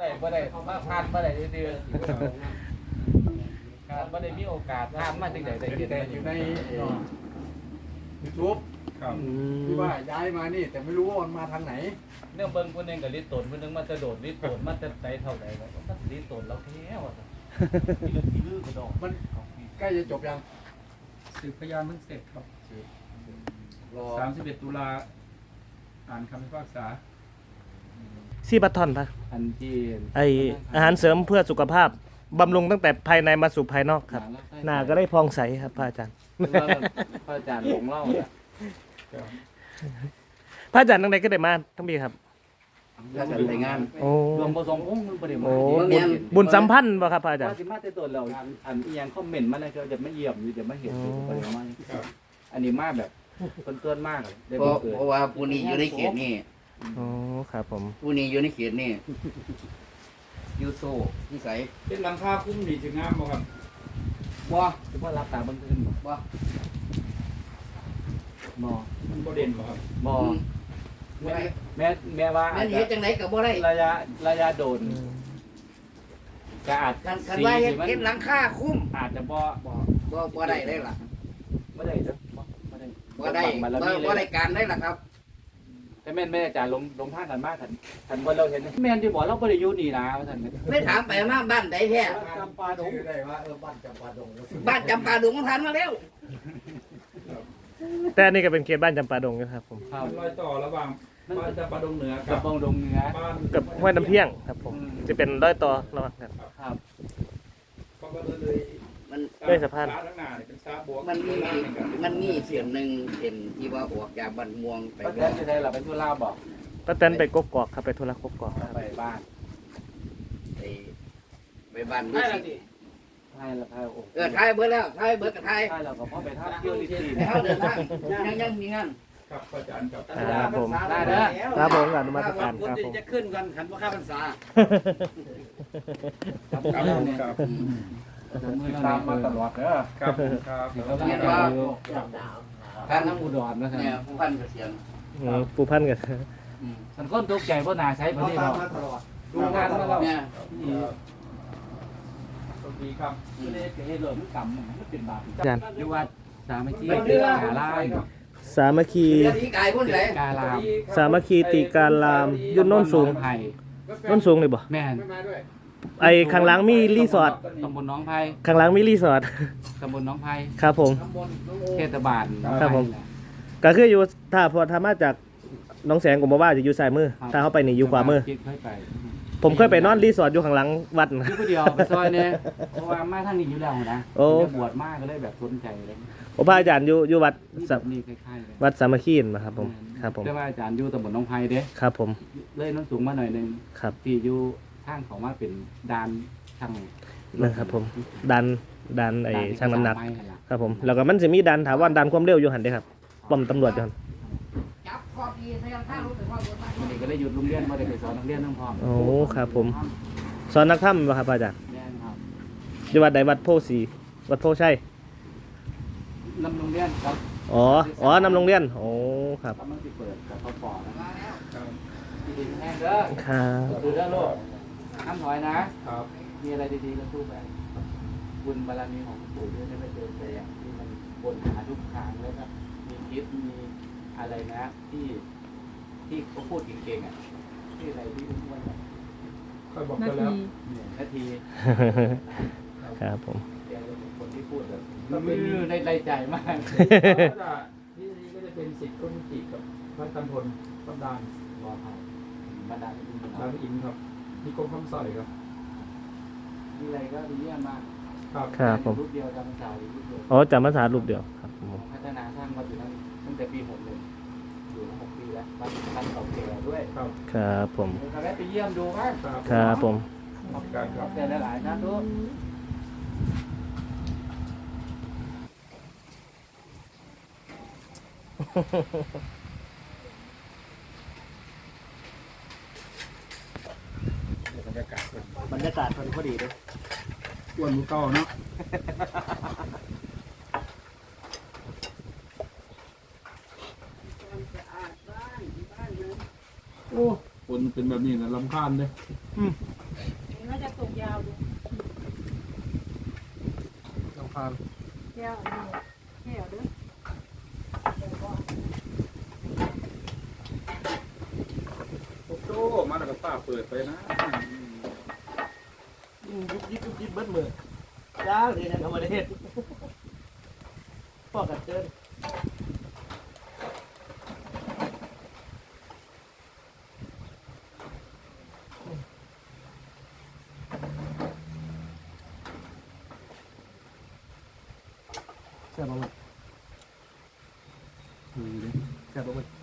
ได้บ่ได้มาผ่านบ่ได้ดื้อๆการบ่ได้มีโอกาสผ่านมาจังได๋ได้เห็นแต่อยู่ในยูทูบครับที่ว่าย้ายมานี่แต่ไม่รู้ว่ามันมาทางไหน เนื่องเบิ่งคนหนึงก็ลิตรตนคนหนึงมาจะโดดลิตรตนมาจะใจเท่าใดแล้วมันลิตรตนแล้วแท้ว่าซั่นมีลึกมีลือกระดอกมันใกล้จะจบยังสืบพยานเพิ่งเสร็จครับรอ31ตุลาอ่านคำพิพากษา ซีบัตทอนปะอันที่ไออาหารเสริมเพื่อสุขภาพบำรุงตั้งแต่ภายในมาสู่ภายนอกครับ หน้าก็ได้พองใสครับพระอาจารย์พระอาจารย์หลงเล่าเนี่ยพระอาจารย์ตั้งใดก็ได้มาทั้งปีครับแล้วจะรายงานโอ้รวมประสงค์องค์บ่ได้มาโอ้บุญบุญสัมพันธ์ป่ะครับพระอาจารว่าย์สิมาแต่ตัวเราอันอีหยังคอมเมนต์มาเลยก็จะไม่เยี่ยมอยู่จะไม่เห็นอยู่บ่ได้มาครับอันนี้มาแบบเกินๆมากเลยได้เพบ่ราะเกิดเพราะว่าผู้นี้อยู่ในเขตนี่ โอ้ครับผม ผู้นี้อยู่ในเขตนี่ยูโซนิสัยเป็นหลังคาคุ้มดีถึงงามบ่ครับบ่จะว่ารับตาเบิ่งขึ้นบ่บ่บ่มันบ่เด่นบ่ครับบ่อืมแม่แม่แม่ว่าแม่อาจนจะเฮ็ดจังไดก็บ่ได้ระยะระยะโดนก็อาจคันคันสีว่าเฮ็ดที่มันเฮ็ดหลังคาคุ้มอาจจะบ่บ่บ่บ่ได้เลยล่ะบ่ได้จ้ะบ่บ่ได้บ่ได้บังบารบ่มีบ่เลได้ยการได้ล่ะครับ แต่แม่นแม่อาจารย์ลงลงทางกันมากคันคันบ่เราเห็นแม่นที่บอกเราบ่ได้อยู่นี่นะว่าซั่นไม่ถามไปมาบ้านใดแท้จำปาดงชื่อได้ว่าเออบ้านจำปาดงบ้านจำปาดงทันมาแล้วแต่อันนี่ก็เป็นเขตบ้านจำปาดงนะครับผมครับมันรอยต่อระหว่างบ้านจำปาดงเหนือกักับบปงดงเหนือ บ้านกับห้วยน้ำเพียงครับผมจะเป็นร้อยต่อระหว่างกัน ครับ ก็เลย มันด้วยสะพานซ้ทั้งหน้าเนี่ยเป็นซ้าบวกมันมีด้านหนึ่งกับมันมีเสียงหนึงเป็นที่ว่าออกจากบ้านม่วงไปป้าแตนจะได้ล่ะเป็นทุลาบอกป้าแตนไปกกอกครับไปธุระกกอกครับ ไปบ้านไปไปบ้านใช่นี่ละสิดิใช่ละใช่โอ้เออทายเบิดแล้วทายเบิดก็ทายใช่แล้วก็พอไปทับเที่ยวลิตีให้เฮาเดินทางยังยังมีงานครับอาจารย์ครับครับผม ได้เด้อครับผมกับอนุมาตการครับผมจะขึ้นกันขันว่าข้าพรรษา ครับครับ ผมครับตามมาตลอดเด้อครับผมครับเรียนว่าท่านทั้งอุดรนะครัเนี่ยบผู้พันเกษียณอืมปูพันกันอืมสันก้นตกใจเพราะนาใช้ประเทศเราตลอดดูงานมาแล้วเนี่ยสวัสดีครับไม่ได้เฮ็ดเลยมันกำมันเป็นบาปอาจารย์อยู่วัดสามัคคีเรื่องกาลามสามัคคีเรียนที่กายพุ่นไหนกาลามสามัคคีตีการลามยุ่นโน้นสูงไผ่โน้นสูงเลยบ่แม่น ไม่มาด้วยไอข้างหลังมีรีสอร์ทตำบลน้องไผ่ข้างหลังมีรีสอร์ทตำบลน้องไผ่ครับผมน้ำมนต์น้องโอเทศบาลครับผม ก็คืออยู่ถ้าพอทามาจากหน้องแสงผมบอกว่าจะอยู่ซ้ายมือ ถ้าเข้าไปนี่อยู่ขวามือคิดค่อยไปผมเคยไปนอนรีสอร์ทอยู่ข้างหลังวัดนะ อยู่ผู้เดียวไปซอยเนี่ยเพราะว่ามาทางนี้อยู่แล้วนะโอ้บวชมากก็เลยแบบสนใจเลยผมพระอาจารย์อยู่อยู่วัดนี่สะแบบนี้คล้ายๆเลยวัดสามัคคีนนะครับผมครับผมแต่ว่าอาจารย์อยู่ตำบลน้องไผ่เด้ครับผมเลยน้นสูงมาหน่อยหนึงครับที่อยู่ ทางของว่าเป็นดานช่างนะครับผมดันดันไอ้ช่างน้ำหนักไม้หั่นล่ะครับผม แล้วก็มันจะมีดันถาวรดันความเร็วอยู่หันเด้ครับป้อมตำรวจอยู่หันจับคอดีใส่ข้างรถไปพ่อบนบ้านวันนี้ก็เลยหยุดโรงเรียนมาได้ไปสอนนักเรียนน้องพร้อมโอ้ครับผม สอนนักถ้ำป่ะครับพระอาจารย์แม่นครับอยู่วัดใดวัดโพสีวัดโพชัยนำโรงเรียนครับอ๋อ อ๋อนำโรงเรียน โอ้ ครับกำลังจะเปิดกับเขาปอนะมาแล้วที่ดินแห้งเด้อครับดูเด้อลูก ห้ามถอยนะ ครับมีอะไรดีๆก็สู้ไปบุญบารมีของหลวงปู่ด้วยได้ไปเจอแต่อย่างที่มันบนหาทุกทางแล้วก็มีคลิปมีอะไรนะ ที่ที่เขาพูดเก่งๆอะที่อะไรที่อ้วนๆอะค่อยบอกนากันแล้วทีเนี่ยนาทีครับผม แกเป็นคนที่พูดแบบในในใจมาก ก็จะที่นี่ก็จะเป็นสิทธิ์ต้นจิกกับพระกันพลพันดานรอครับบรรดาที่ดานอินครับ นิคมคำใส่ครับ มีอะไรก็ดีเยี่ยมมากครับ ครับผม รูปเดียวจำภาษาอยู่รูปเดียวอ๋อจำภาษารูปเดียวครับผม พัฒนาสร้างมาอยู่นั้นตั้งแต่ปีหกหนึ่งอยู่มาหกปีแล้วบ้านบ้านเก่าแก่ด้วยครับ ครับผมเราได้ไปเยี่ยมดูบ้างครับครับผม ขอบคุณครับแต่หลายๆนะทุก บรรยากาศเป็น บรรยากาศพ อดีเลยอ้วนมือเก้าเนาะโอ้คนเป็นแบบนี้นะลำคาญเลยเห็นว่าจะตกยาวดูลองพานแก้วนี่แก้วเด้อเดี๋ยวก่อนโอ้โหมาแล้วก็ป้าเปิดไปนะ ยิงยุบยิบยุบยิบเบิดมือจ้าเลยนะธรรมเดชพ่อกันเจินแซ่บมากแซ่บมาก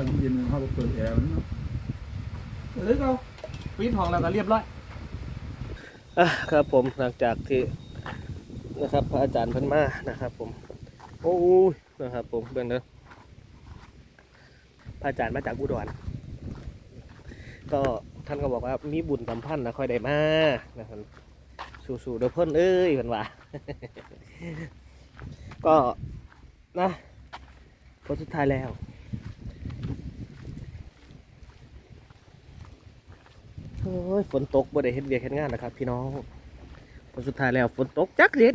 อันเย็นเขาเปิดแอร์มันเนาะหรือเราปีนห้องแล้วก็เรียบร้อยอะครับผมหลังจากที่นะครับ พระอาจารย์พิ่นมานะครับ ผม โอ้ยนะครับ ผมเบิ่งเด้อพระอาจารย์มาจากอุดรก็ท่านก็บอกว่ามีบุญสัมพันธ์นะค่อยได้มานะครับสู่ๆเด้อเพิ่นเอ้ยเพิ่นว่าก็นะผลสุดท้ายแล้ว โอ้ยฝนตกบ่ได้เฮ็ดเวียกเฮ็ดงานนะครับ พี่น้องผลสุดท้ายแล้วฝนตกจักเล็ด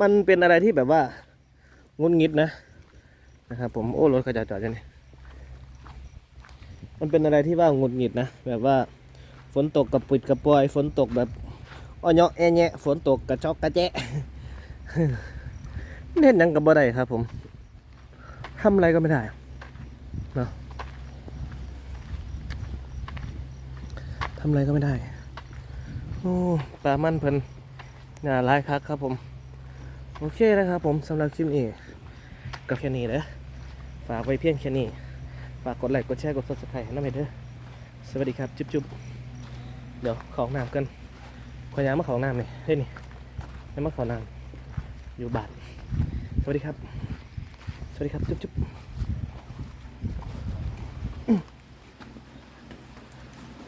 มันเป็นอะไรที่แบบว่างุนงิดนะนะครับผมโอ้รถเขาจะจอดจังนี่มันเป็นอะไรที่ว่างุนงิดนะแบบว่าฝนตกกับปิดกับปล่อยฝนตกแบบอ้อเนาะแอแยะฝนตกกระจอกกระแจะเล่นยังกับบ่ได้ครับ ผมทำอะไรก็ไม่ได้เนาะำอะไรก็ไม่ได้ โอ้ปลามันเพิ่นงาร้ายคักครับผม โอเคนะครับผมสำหรับคลิปนี้ก็แค่นี้เลยฝากไว้เพียงแค่นี้ ฝากกดไลค์กดแชร์กด subscribe ให้น้ำเด้อสวัสดีครับ จุ๊บจุ๊บเดี๋ยวขอห้องน้ำกันขอยามาขอห้องน้ำนี่เฮ้ยนี่ยังมาขอน้ำอยู่บาทสวัสดีครับ สวัสดีครับ จุ๊บจุ๊บ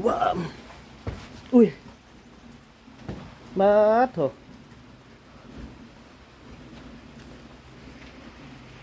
ว้าม อุ้ยมาเถอะ